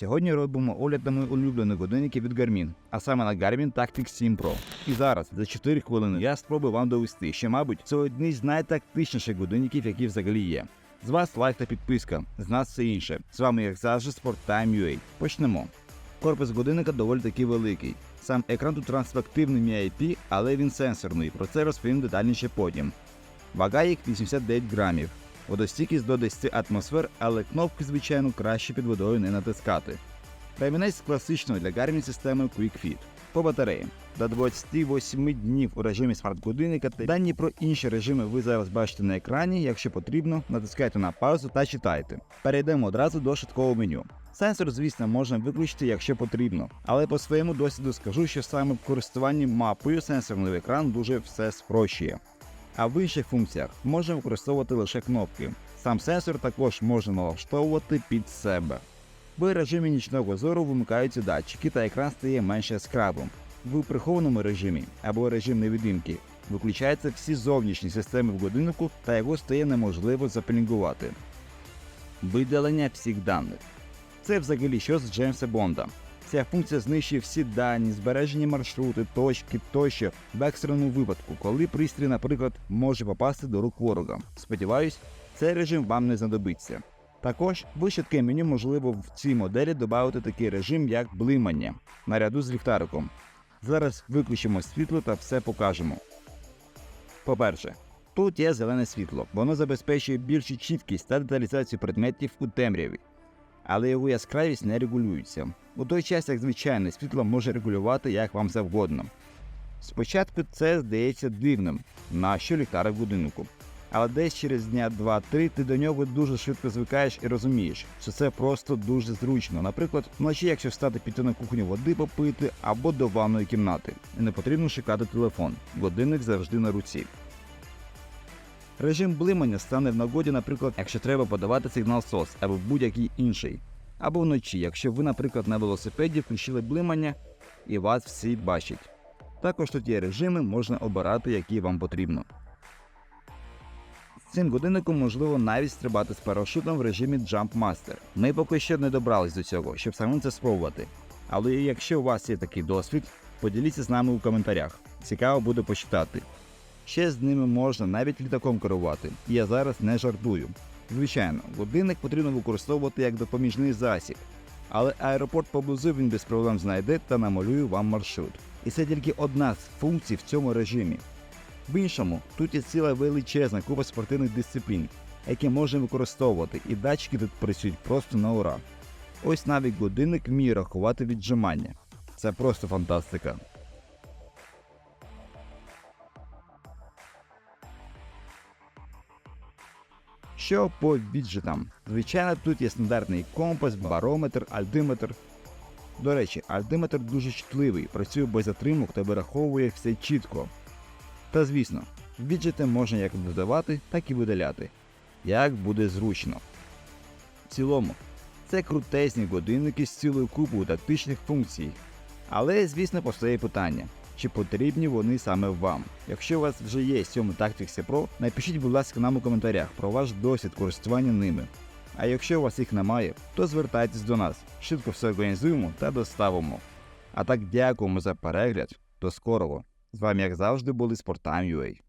Сьогодні робимо огляд на мої улюблені годинники від Garmin, а саме на Garmin Tactix 7 Pro. І зараз, за 4 хвилини, я спробую вам довести, що, мабуть, це одні з найтактичніших годинників, які взагалі є. З вас лайк та підписка, з нас все інше. З вами, як завжди, SportTime.ua. Почнемо. Корпус годинника доволі таки великий. Сам екран тут трансфективний MIP, але він сенсорний. Про це розповім детальніше потім. Вага їх 89 грамів. Водостійкість до 10 атмосфер, але кнопки, звичайно, краще під водою не натискати. Ремінець з класичною для Garmin системи Quick Fit. По батареї. До 28 днів у режимі смарт-годинника дані про інші режими ви зараз бачите на екрані. Якщо потрібно, натискайте на паузу та читайте. Перейдемо одразу до швидкого меню. Сенсор, звісно, можна виключити, якщо потрібно, але по своєму досвіду скажу, що саме в користуванні мапою сенсорний екран дуже все спрощує. А в інших функціях можна використовувати лише кнопки. Сам сенсор також можна налаштовувати під себе. В режимі нічного зору вимикаються датчики та екран стає менш яскравим. В прихованому режимі або режим невидимки виключаються всі зовнішні системи в годиннику та його стає неможливо запелінгувати. Видалення всіх даних. Це взагалі що з Джеймса Бонда. Ця функція знищує всі дані, збережені маршрути, точки тощо в екстреному випадку, коли пристрій, наприклад, може попасти до рук ворога. Сподіваюсь, цей режим вам не знадобиться. Також в швидке меню можливо в цій моделі додати такий режим, як блимання наряду з ліхтариком. Зараз виключимо світло та все покажемо. По-перше, тут є зелене світло, воно забезпечує більшу чіткість та деталізацію предметів у темряві, але його яскравість не регулюється. У той час, як звичайне світло може регулювати як вам завгодно. Спочатку це здається дивним, на що ліхтарик будинку. Але десь через дня 2-3 ти до нього дуже швидко звикаєш і розумієш, що це просто дуже зручно. Наприклад, вночі, якщо встати піти на кухню води попити або до ванної кімнати, не потрібно шукати телефон, годинник завжди на руці. Режим блимання стане в нагоді, наприклад, якщо треба подавати сигнал SOS або будь-який інший. Або вночі, якщо ви, наприклад, на велосипеді включили блимання і вас всі бачать. Також тут є режими, можна обирати, які вам потрібно. З цим годинником можливо навіть стрибати з парашутом в режимі Jump Master. Ми поки що не добрались до цього, щоб самим це спробувати. Але якщо у вас є такий досвід, поділіться з нами у коментарях. Цікаво буде почитати. Ще з ними можна навіть літаком керувати, я зараз не жартую. Звичайно, годинник потрібно використовувати як допоміжний засіб, але аеропорт поблизу він без проблем знайде та намалює вам маршрут. І це тільки одна з функцій в цьому режимі. В іншому тут є ціла величезна купа спортивних дисциплін, які можна використовувати, і датчики тут працюють просто на ура. Ось навіть годинник вміє рахувати віджимання. Це просто фантастика. Що по віджитам? Звичайно, тут є стандартний компас, барометр, альдиметр. До речі, альдиметр дуже чутливий, працює без затримок та вираховує все чітко. Та звісно, віджити можна як додавати, так і видаляти, як буде зручно. В цілому, це крутезні годинники з цілою купою тактичних функцій. Але, звісно, постає питання, чи потрібні вони саме вам. Якщо у вас вже є 7 Tactics Pro, напишіть, будь ласка, нам у коментарях про ваш досвід користування ними. А якщо у вас їх немає, то звертайтесь до нас, швидко все організуємо та доставимо. А так дякуємо за перегляд. До скорого! З вами, як завжди, були Спортам.ua.